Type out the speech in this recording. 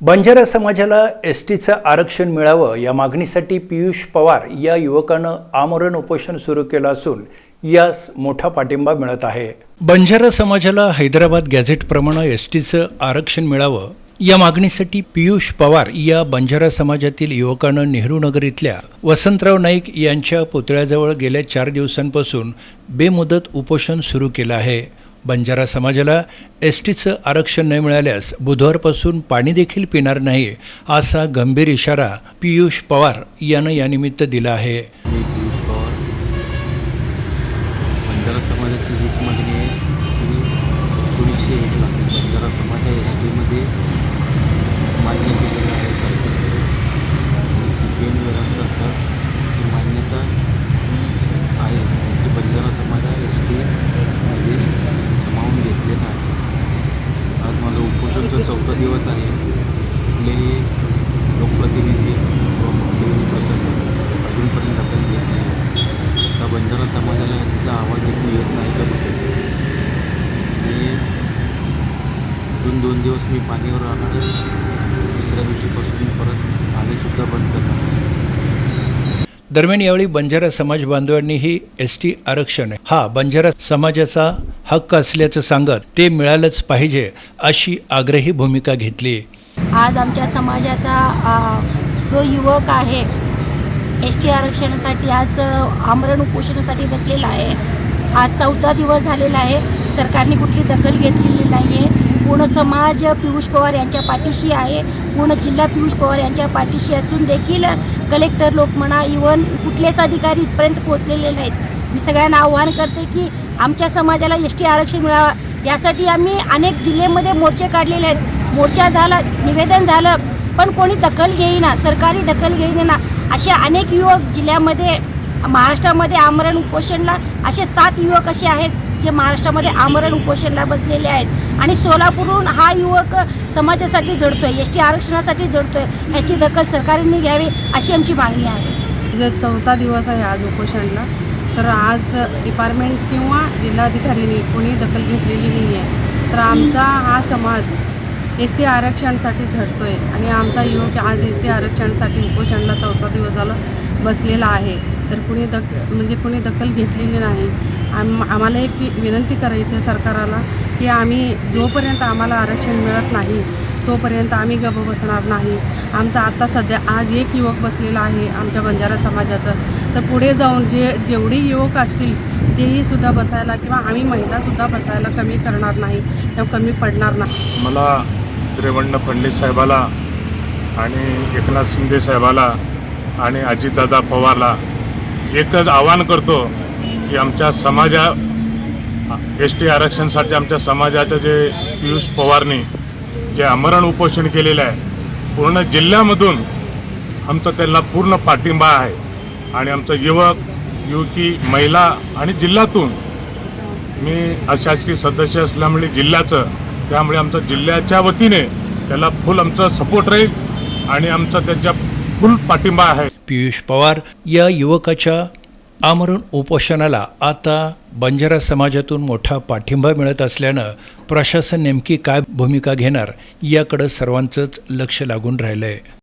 बंजारा समाजाला एस टीचं आरक्षण मिळावं या मागणीसाठी पियुष पवार या युवकानं आमरण उपोषण सुरू केलं असून यास मोठा पाठिंबा मिळत आहे. बंजारा समाजाला हैदराबाद गॅझेटप्रमाणे एस टीचं आरक्षण मिळावं या मागणीसाठी पियुष पवार या बंजारा समाजातील युवकानं नेहरूनगर इथल्या वसंतराव नाईक यांच्या पुतळ्याजवळ गेल्या चार दिवसांपासून बेमुदत उपोषण सुरू केलं आहे. बंजारा समाजाला एस टीचं आरक्षण न मिळाल्यास बुधवारपासून पाणी देखील पिणार नाही असा गंभीर इशारा पियुष पवार यानं यानिमित्त दिला आहे. बंजारा समाजाची हीच मागणी आहे की एकोणीसशे एकला बंजारा समाज एस टीमध्ये मान्य केलेला आहे सरकारकडे सी पी एम विरोध सरकार ही मान्यता आहे की बंजारा समाज हा एस टीमध्ये समावून घेतलेला आहे आज माझं उपोषणचा चौथा दिवस आहे. कुठलेही लोकप्रतिनिधी व कुठलेही प्रशासन अजूनपर्यंत आपण घेत नाही. त्या बंजारा समाजाला यांचा आवाज देखील येत नाही का? कुठे आणि अजून दोन दिवस मी पाणीवर राहणार दुसऱ्या दिवशीपासून परत पाणीसुद्धा बंद करणार दरम्यान यावेळी बंजारा समाज बांधवांनीही एस टी आरक्षण हा बंजारा समाजाचा हक्क असल्याचं सांगत ते मिळालंच पाहिजे अशी आग्रही भूमिका घेतली. आज आमच्या समाजाचा जो युवक आहे एस टी आरक्षणासाठी आज आमरण उपोषणासाठी बसलेला आहे. आज चौथा दिवस झालेला आहे. सरकारने कुठली दखल घेतलेली नाही आहे पूर्ण समाज पियुष पवार यांच्या पाठीशी आहे. पूर्ण जिल्हा पियुष पवार यांच्या पाठीशी असून देखील कलेक्टर लोक म्हणा इवन कुठलेच अधिकारी इथपर्यंत पोहोचलेले नाहीत. मी सगळ्यांना आव्हान करते की आमच्या समाजाला एस टी आरक्षण मिळावं. यासाठी आम्ही अनेक जिल्ह्यामध्ये मोर्चे काढलेले आहेत. मोर्चा झाला निवेदन झालं पण कोणी दखल घेईना सरकारी दखल घेईना. असे अनेक युवक जिल्ह्यामध्ये महाराष्ट्रामध्ये आमरण उपोषणला असे सात युवक असे आहेत. जे महाराष्ट्रामध्ये आमरण उपोषणला बसलेले आहेत. आणि सोलापूरहून हा युवक समाजासाठी झडतोय एस टी आरक्षणासाठी झडतोय याची दखल सरकारने घ्यावी अशी आमची मागणी आहे. चौथा दिवस आहे आज उपोषणला तर आज डिपार्टमेंट किंवा जिल्हाधिकाऱ्यांनी कोणी दखल घेतलेली नाही आहे. तर आमचा हा समाज एस टी आरक्षणासाठी झडतो आहे आणि आमचा युवक आज एस टी आरक्षणासाठी उपोषणला चौथा दिवस झाला बसलेला आहे. तर कुणी दक म्हणजे कुणी दखल घेतलेली नाही. आम आम्हाला एक विनंती करायची आहे सरकाराला की आम्ही जोपर्यंत आम्हाला आरक्षण मिळत नाही तोपर्यंत आम्ही गप बसणार नाही. आमचा आत्ता सध्या आज एक युवक बसलेला आहे आमच्या बंजारा समाजाचं. तर पुढे जाऊन जे जेवढे युवक असतील तेही सुद्धा बसायला किंवा आम्ही महिलासुद्धा बसायला कमी करणार नाही किंवा कमी पडणार नाही. मला रेवण्ण फडणीस साहेबाला आणि एकनाथ शिंदे साहेबाला आणि अजितदादा पवारला एकच आवाहन करतो की आमच्या समाजा एस टी आरक्षणासाठी आमच्या समाजाचं जे पियुष पवारनी जे आमरण उपोषण केलेलं आहे पूर्ण जिल्ह्यामधून आमचा त्यांना पूर्ण पाठिंबा आहे. आणि आमचं युवक युवकी महिला आणि जिल्ह्यातून मी अशासकीय सदस्य असल्यामुळे जिल्ह्याचं त्यामुळे आमचं जिल्ह्याच्या वतीने त्याला फुल आमचं सपोर्ट राहील आणि आमचं त्यांच्या फुल पाठिंबा आहे. पियुष पवार या युवकाच्या आमरण उपोषणाला आता बंजारा समाजातून मोठा पाठिंबा मिळत असल्यानं प्रशासन नेमकी काय भूमिका घेणार याकडं सर्वांचंच लक्ष लागून राहिलं आहे